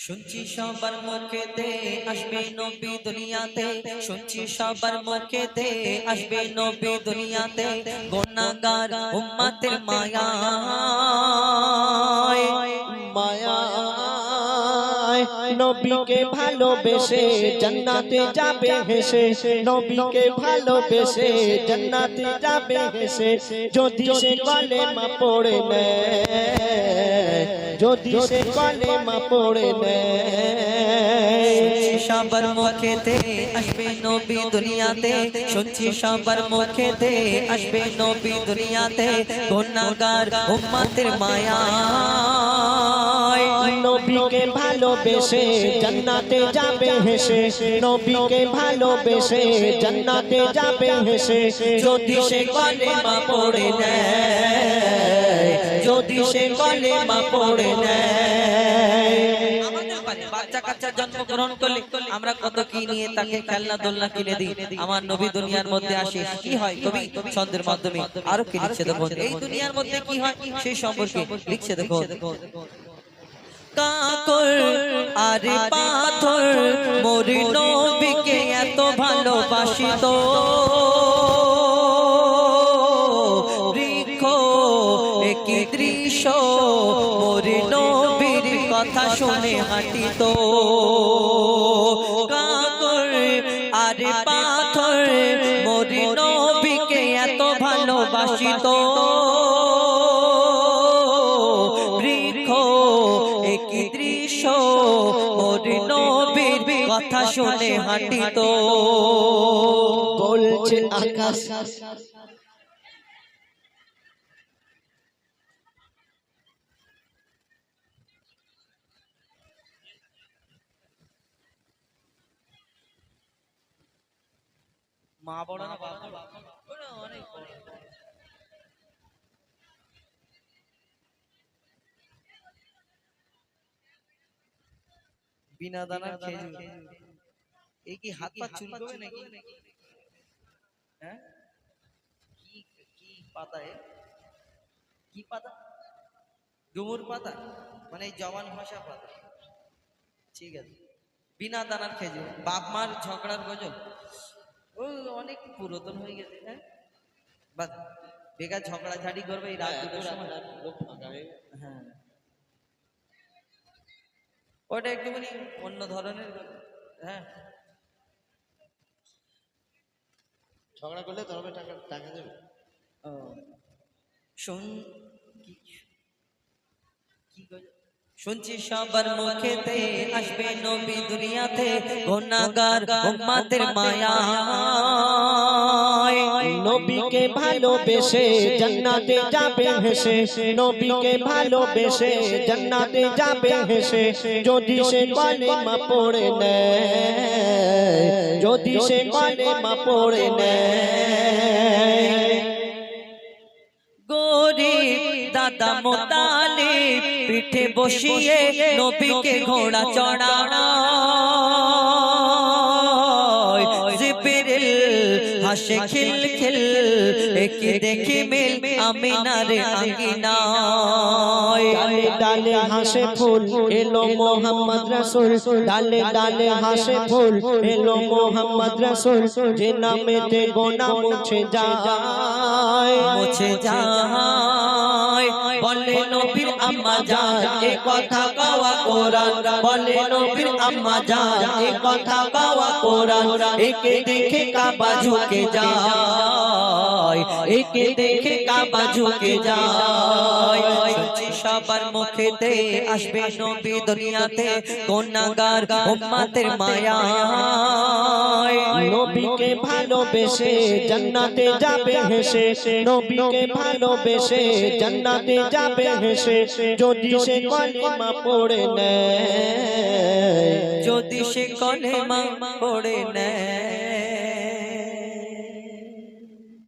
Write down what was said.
শুনছি সবার মুখেতে আসবে নবী দুনিয়াতে। শুনছি সবার মুখেতে আসবে নবী দুনিয়াতে। গুনাহগার উম্মতের মায়া নবীকে ভালোবেসে জান্নাতে যাবে হেসে। নবীকে ভালোবেসে জান্নাতে যাবে হেসে। যদি সে কলেমা পড়ে নেয় যদি সে কালেমা পড়ে নেয়। সবার মুখেতে আসবে নবী দুনিয়াতে। শুনছি সবার মুখেতে আসবে নবী দুনিয়াতে। গুনাহগার উম্মতের মায়া। ভালোবেসে, জান্নাতে যাবে হেসে, নবীকে ভালোবেসে, জান্নাতে যাবে হেসে, যদি সে কলেমা পড়ে নেয়, যদি সে কলেমা পড়ে নেয়। আমরা কত কি নিয়ে তাকে কিনে দিই? আমার নবী মধ্যে হয় আরও কি লিখছে দেখো এই দুনিয়ার মধ্যে কি হয়? সেই সম্পর্কে লিখছে দেখো কাকর আরে পাথর মোর নবীকে এত ভালোবাসিত। একই দৃশ্য, মোর নবীর কথা শুনে হাঁটিত। কাকর আরে পাথর মোর নবীকে এত ভালোবাসিত। একই দৃশ্য মোর নবীর কথা শুনে হাঁটিত। বলছে আকাশ। মা বড় না বাবা? বড়? অনেক বিনা দানার খেজুর এই কি হাত পা চুলকবে নাকি? হ্যাঁ? কি কি পাতা এ? কি পাতা? ডুমুর পাতা? মানে জবান ভাষা পাতা। ঠিক আছে। বিনা দানার খেজুর বাপ মার ঝগড়ার গজল ও অনেক পুরাতন হয়ে গেছে হ্যাঁ? বাস বেকার ঝগড়া ঝাড়ি করবে এই রাত দুটোর সময়। হ্যাঁ। ওটা একটুখানি অন্য ধরনের হ্যাঁ ঝগড়া করলে তবে টাকা টাকা দেবে ও শুন কি কি? শুনছি সবার মুখেতে আসবে নবী দুনিয়াতে গুনাহগার উম্মতের মায়া। নবীকে ভালোবেসে জান্নাতে যাবে হেসে নবীকে ভালোবেসে জান্নাতে যাবে হেসে যদি সে কলেমা পড়ে নেয় যদি সে কলেমা পড়ে নেয়। গরিব দাদা মোতালে পিঠে বসিয়ে নবীকে ঘোড়া চড়ানো হাসে খিল খিল একে দেখে মিল আমিনার আঙ্গিনায়। ডালে ডালে হাসে ফুল এলো মোহাম্মদ রাসূল। ডালে ডালে হাসে ফুল এলো মোহাম্মদ রাসূল। যে নামেতে গোনা মুছে যায়। মুছে যায়। বলে নবীর আম্মা জান এ কথা গাওয়া কোরআন। বলে নবীর আম্মা জান এ কথা গাওয়া কোরআন। একে দেখে কাবা ঝুঁকে যায়, একে দেখে কাবা ঝুঁকে যায়। সবার মুখেতে আসবে নবী দুনিয়াতে গুনাহগার উম্মতের মায়া নবীকে ভালোবেসে জান্নাতে যাবে হেসে নবীকে ভালোবেসে জান্নাতে যাবে হেসে যদি সে কলেমা পড়ে নেয়। যদি সে কলেমা পড়ে নেয়।